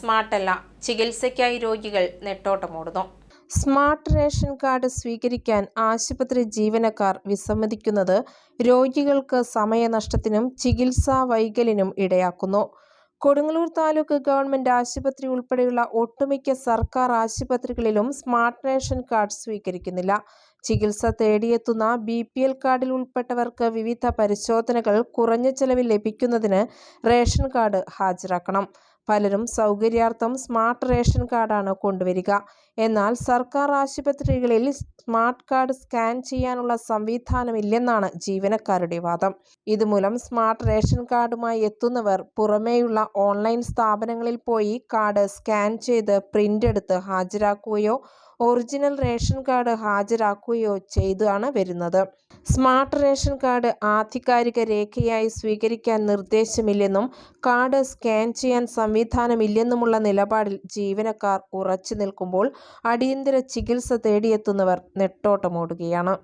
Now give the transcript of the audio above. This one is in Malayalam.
സ്മാർട്ടല്ല. ചികിത്സയ്ക്കായി രോഗികൾ നെട്ടോട്ടമോടുന്നു. സ്മാർട്ട് റേഷൻ കാർഡ് സ്വീകരിക്കാൻ ആശുപത്രി ജീവനക്കാർ വിസമ്മതിക്കുന്നത് രോഗികൾക്ക് സമയനഷ്ടത്തിനും ചികിത്സാ വൈകലിനും ഇടയാക്കുന്നു. കൊടുങ്ങല്ലൂർ താലൂക്ക് ഗവൺമെന്റ് ആശുപത്രി ഉൾപ്പെടെയുള്ള ഒട്ടുമിക്ക സർക്കാർ ആശുപത്രികളിലും സ്മാർട്ട് റേഷൻ കാർഡ് സ്വീകരിക്കുന്നില്ല. ചികിത്സ തേടിയെത്തുന്ന ബി പി എൽ കാർഡിൽ ഉൾപ്പെട്ടവർക്ക് വിവിധ പരിശോധനകൾ കുറഞ്ഞ ചെലവിൽ ലഭിക്കുന്നതിന് റേഷൻ കാർഡ് ഹാജരാക്കണം. പലരും സൗകര്യാർത്ഥം സ്മാർട്ട് റേഷൻ കാർഡാണ് കൊണ്ടുവരിക. എന്നാൽ സർക്കാർ ആശുപത്രികളിൽ സ്മാർട്ട് കാർഡ് സ്കാൻ ചെയ്യാനുള്ള സംവിധാനമില്ലെന്നാണ് ജീവനക്കാരുടെ വാദം. ഇതുമൂലം സ്മാർട്ട് റേഷൻ കാർഡുമായി എത്തുന്നവർ പുറമേയുള്ള ഓൺലൈൻ സ്ഥാപനങ്ങളിൽ പോയി കാർഡ് സ്കാൻ ചെയ്ത് പ്രിന്റ് എടുത്ത് ഹാജരാക്കുകയോ ഒറിജിനൽ റേഷൻ കാർഡ് ഹാജരാക്കുകയോ ചെയ്താണ് വരുന്നത്. സ്മാർട്ട് റേഷൻ കാർഡ് ആധികാരിക രേഖയായി സ്വീകരിക്കാൻ നിർദ്ദേശമില്ലെന്നും കാർഡ് സ്കാൻ ചെയ്യാൻ സംവിധാനമില്ലെന്നുമുള്ള നിലപാടിൽ ജീവനക്കാർ ഉറച്ചു നിൽക്കുമ്പോൾ അടിയന്തര ചികിത്സ തേടിയെത്തുന്നവർ നെട്ടോട്ടമോടുകയാണ്.